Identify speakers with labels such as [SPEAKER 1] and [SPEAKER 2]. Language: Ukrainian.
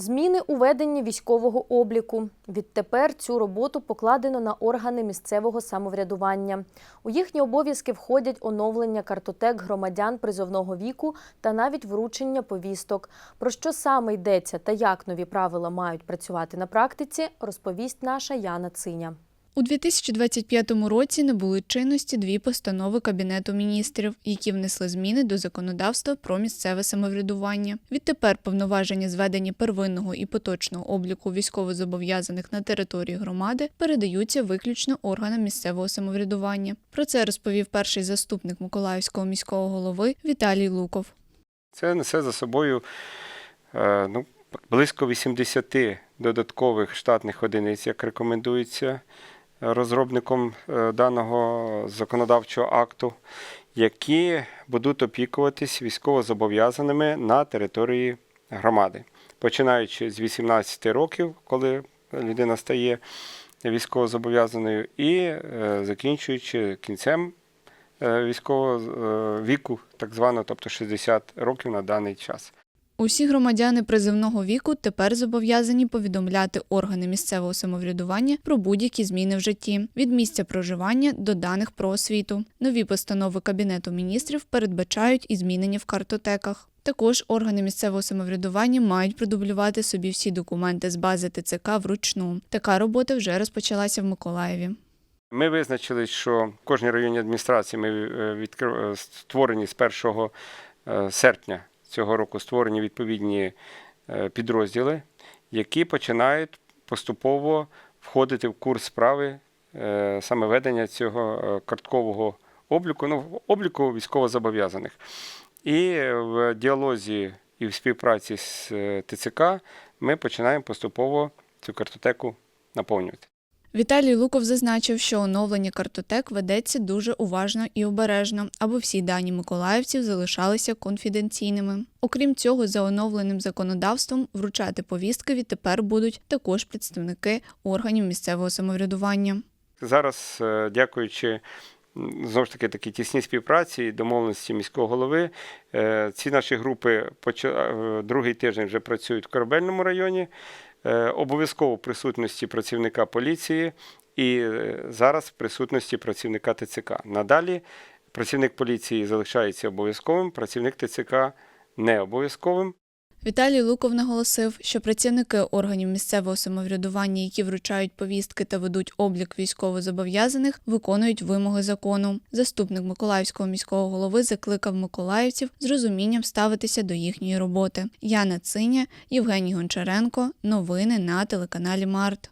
[SPEAKER 1] Зміни у веденні військового обліку. Відтепер цю роботу покладено на органи місцевого самоврядування. У їхні обов'язки входять оновлення картотек громадян призовного віку та навіть вручення повісток. Про що саме йдеться та як нові правила мають працювати на практиці, розповість наша Яна Циня.
[SPEAKER 2] У 2025 році набули чинності дві постанови Кабінету міністрів, які внесли зміни до законодавства про місцеве самоврядування. Відтепер повноваження зведення первинного і поточного обліку військовозобов'язаних на території громади передаються виключно органам місцевого самоврядування. Про це розповів перший заступник Миколаївського міського голови Віталій Луков.
[SPEAKER 3] Це несе за собою е, ну, близько 80 додаткових штатних одиниць, як рекомендується розробником е, даного законодавчого акту, які будуть опікуватись військовозобов'язаними на території громади. Починаючи з 18 років, коли людина стає військовозобов'язаною, і е, закінчуючи кінцем е, військового віку, так звано, тобто 60 років на даний час.
[SPEAKER 2] Усі громадяни призивного віку тепер зобов'язані повідомляти органи місцевого самоврядування про будь-які зміни в житті від місця проживання до даних про освіту. Нові постанови Кабінету міністрів передбачають і змінення в картотеках. Також органи місцевого самоврядування мають продублювати собі всі документи з бази ТЦК вручну. Така робота вже розпочалася в Миколаєві.
[SPEAKER 3] Ми визначили, що в кожній районній адміністрації ми е, відкрив... е, створені з 1 е, серпня цього року створені відповідні е, підрозділи, які починають поступово входити в курс справи е, саме ведення цього е, карткового обліку, ну, обліку військовозобов'язаних. І в діалозі і в співпраці з ТЦК ми починаємо поступово цю картотеку наповнювати.
[SPEAKER 2] Віталій Луков зазначив, що оновлення картотек ведеться дуже уважно і обережно, аби всі дані миколаївців залишалися конфіденційними. Окрім цього, за оновленим законодавством вручати повістки відтепер будуть також представники органів місцевого самоврядування.
[SPEAKER 3] Зараз, е, дякуючи знову ж таки такій тісній співпраці і домовленості міського голови, е, ці наші групи е, другий тиждень вже працюють в корабельному районі. Е, Обов'язково в присутності працівника поліції і е, зараз в присутності працівника ТЦК. Надалі працівник поліції залишається обов'язковим, працівник ТЦК не обов'язковим.
[SPEAKER 2] Віталій Луков наголосив, що працівники органів місцевого самоврядування, які вручають повістки та ведуть облік військовозобов'язаних, виконують вимоги закону. Заступник Миколаївського міського голови закликав миколаївців з розумінням ставитися до їхньої роботи. Яна Циня, Євгеній Гончаренко. Новини на телеканалі Март.